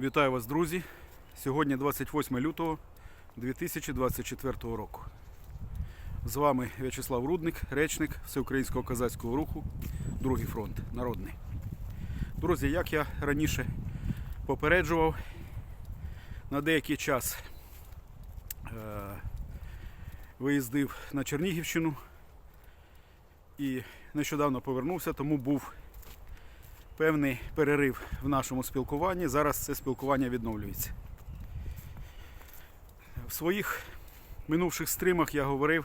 Вітаю вас, друзі! Сьогодні 28 лютого 2024 року. З вами В'ячеслав Рудник, речник Всеукраїнського козацького руху, Другий фронт Народний. Друзі, як я раніше попереджував, на деякий час е, виїздив на Чернігівщину і нещодавно повернувся, тому був певний перерив в нашому спілкуванні. Зараз це спілкування відновлюється. В своїх минувших стримах я говорив,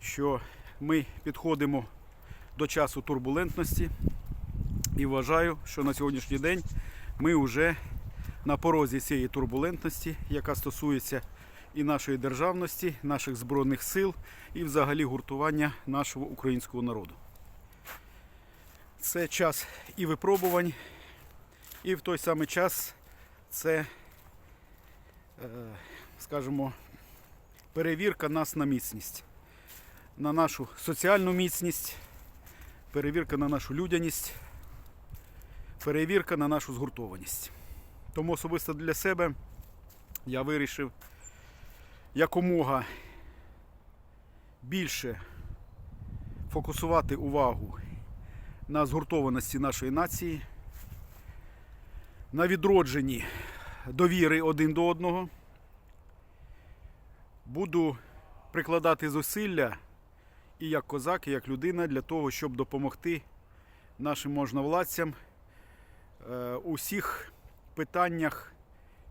що ми підходимо до часу турбулентності і вважаю, що на сьогоднішній день ми вже на порозі цієї турбулентності, яка стосується і нашої державності, наших збройних сил, і взагалі гуртування нашого українського народу. Це час і випробувань, і в той самий час це, е, скажімо, перевірка нас на міцність, на нашу соціальну міцність, перевірка на нашу людяність, перевірка на нашу згуртованість. Тому особисто для себе я вирішив якомога більше фокусувати увагу на згуртованості нашої нації, на відродженні довіри один до одного. Буду прикладати зусилля і як козак, і як людина для того, щоб допомогти нашим можновладцям е, у всіх питаннях,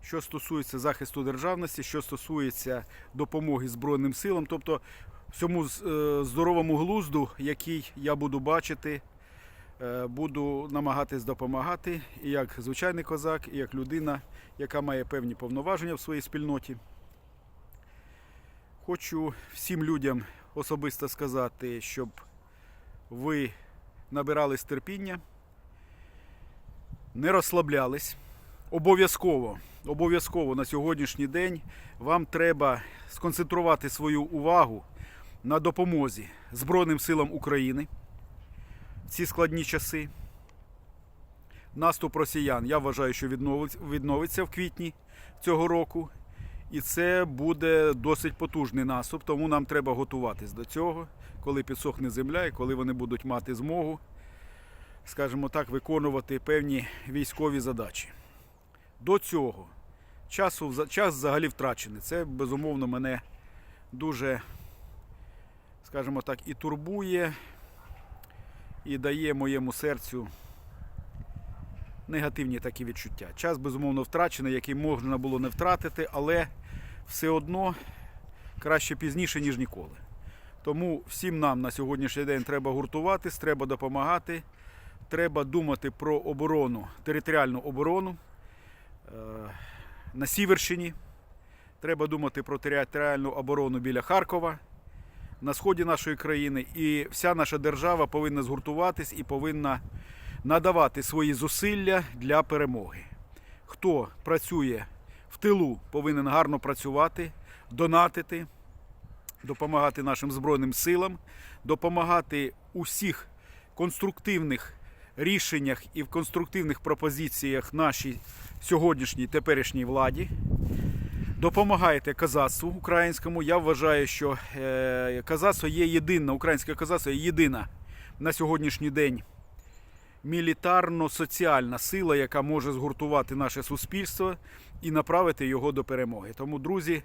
що стосується захисту державності, що стосується допомоги Збройним силам, тобто всьому е, здоровому глузду, який я буду бачити буду намагатись допомагати і як звичайний козак, і як людина, яка має певні повноваження в своїй спільноті. Хочу всім людям особисто сказати, щоб ви набирались терпіння, не розслаблялись. Обов'язково, обов'язково на сьогоднішній день вам треба сконцентрувати свою увагу на допомозі Збройним силам України ці складні часи. Наступ росіян, я вважаю, що відновиться в квітні цього року. І це буде досить потужний наступ, тому нам треба готуватись до цього, коли підсохне земля і коли вони будуть мати змогу, скажімо так, виконувати певні військові задачі. До цього часу, час взагалі втрачений. Це безумовно мене дуже, скажімо так, і турбує, і дає моєму серцю негативні такі відчуття. Час, безумовно, втрачений, який можна було не втратити, але все одно краще пізніше, ніж ніколи. Тому всім нам на сьогоднішній день треба гуртуватись, треба допомагати, треба думати про оборону, територіальну оборону е, на Сіверщині. Треба думати про територіальну оборону біля Харкова на сході нашої країни, і вся наша держава повинна згуртуватись і повинна надавати свої зусилля для перемоги. Хто працює в тилу, повинен гарно працювати, донатити, допомагати нашим Збройним силам, допомагати у всіх конструктивних рішеннях і в конструктивних пропозиціях нашій сьогоднішній теперішній владі допомагаєте казацтву українському. Я вважаю, що е, казацтво є єдина, українське казацтво є єдина на сьогоднішній день мілітарно-соціальна сила, яка може згуртувати наше суспільство і направити його до перемоги. Тому, друзі,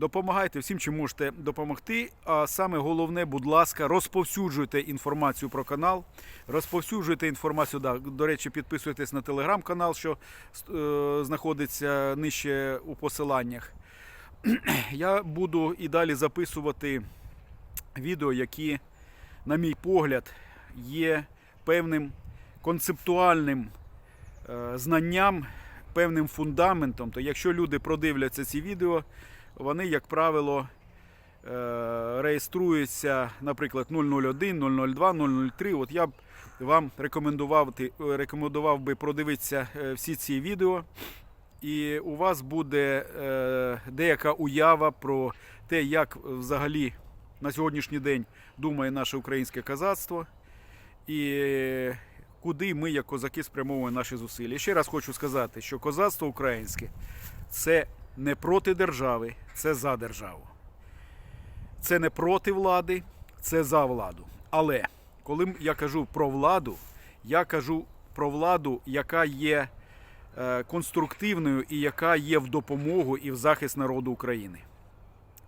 допомагайте всім, чим можете допомогти. А саме головне, будь ласка, розповсюджуйте інформацію про канал, розповсюджуйте інформацію. Да, до речі, підписуйтесь на телеграм-канал, що е, знаходиться нижче у посиланнях. Я буду і далі записувати відео, які, на мій погляд, є певним концептуальним е, знанням, певним фундаментом. То якщо люди продивляться ці відео, вони, як правило, е, реєструються, наприклад, 001, 002, 003. От я б вам рекомендував, рекомендував би продивитися е, всі ці відео. І у вас буде е, деяка уява про те, як взагалі на сьогоднішній день думає наше українське казацтво. І куди ми, як козаки, спрямовуємо наші зусилля. Ще раз хочу сказати, що козацтво українське це не проти держави, це за державу. Це не проти влади, це за владу. Але коли я кажу про владу, я кажу про владу, яка є е, конструктивною і яка є в допомогу і в захист народу України.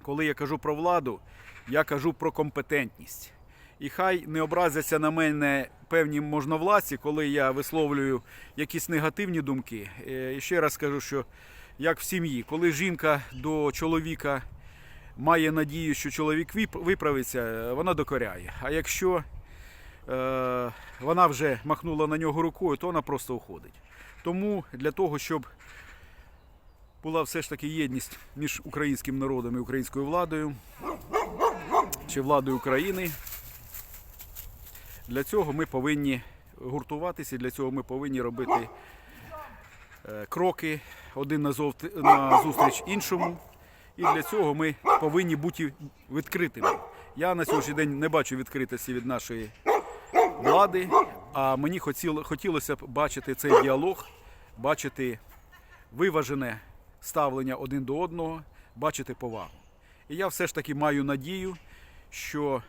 Коли я кажу про владу, я кажу про компетентність. І хай не образяться на мене певні можновладці, коли я висловлюю якісь негативні думки. Е, І ще раз скажу, що як в сім'ї, коли жінка до чоловіка має надію, що чоловік виправиться, вона докоряє. А якщо е, вона вже махнула на нього рукою, то вона просто уходить. Тому для того, щоб була все ж таки єдність між українським народом і українською владою чи владою України, для цього ми повинні гуртуватися, для цього ми повинні робити кроки один на зустріч іншому. І для цього ми повинні бути відкритими. Я на сьогоднішній день не бачу відкритості від нашої влади, а мені хотілося б бачити цей діалог, бачити виважене ставлення один до одного, бачити повагу. І я все ж таки маю надію, що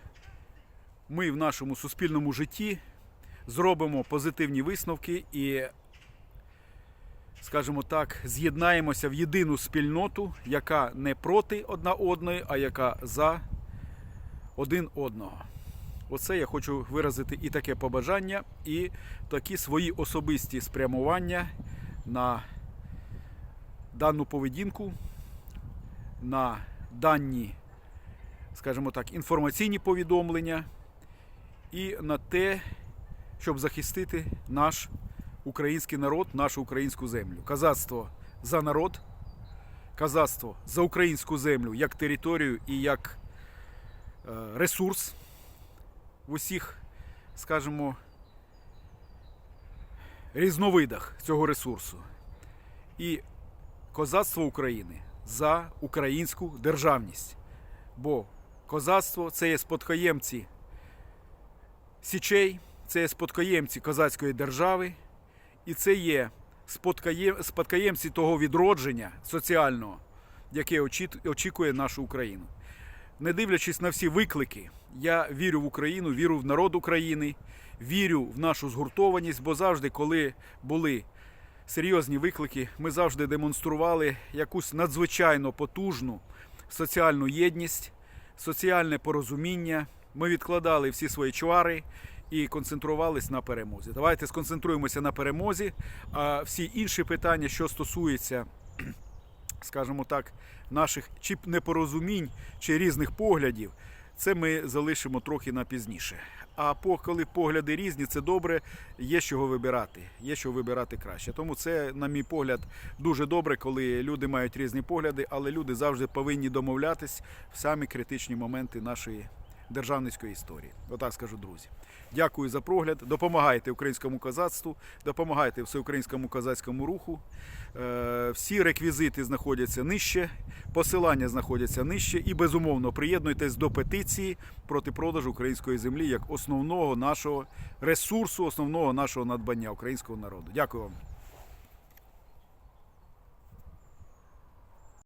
ми в нашому суспільному житті зробимо позитивні висновки і, скажімо так, з'єднаємося в єдину спільноту, яка не проти одна одної, а яка за один одного. Оце я хочу виразити і таке побажання, і такі свої особисті спрямування на дану поведінку, на дані, скажімо так, інформаційні повідомлення і на те, щоб захистити наш український народ, нашу українську землю. Казацтво за народ, казацтво за українську землю як територію і як е, ресурс в усіх, скажімо, різновидах цього ресурсу. І козацтво України за українську державність. Бо козацтво це є спадкоємці січей, це є спадкоємці козацької держави, і це є спадкоєм- спадкоємці того відродження соціального, яке очікує нашу Україну. Не дивлячись на всі виклики, я вірю в Україну, вірю в народ України, вірю в нашу згуртованість, бо завжди, коли були серйозні виклики, ми завжди демонстрували якусь надзвичайно потужну соціальну єдність, соціальне порозуміння. Ми відкладали всі свої чвари і концентрувались на перемозі. Давайте сконцентруємося на перемозі, а всі інші питання, що стосуються скажімо так, наших чи непорозумінь, чи різних поглядів, це ми залишимо трохи на пізніше. А по, коли погляди різні, це добре, є з чого вибирати, є що вибирати краще. Тому це, на мій погляд, дуже добре, коли люди мають різні погляди, але люди завжди повинні домовлятись в самі критичні моменти нашої державницької історії. Отак скажу, друзі. Дякую за прогляд. Допомагайте українському козацтву, допомагайте всеукраїнському козацькому руху. Е, Всі реквізити знаходяться нижче, посилання знаходяться нижче і безумовно приєднуйтесь до петиції проти продажу української землі як основного нашого ресурсу, основного нашого надбання українського народу. Дякую вам.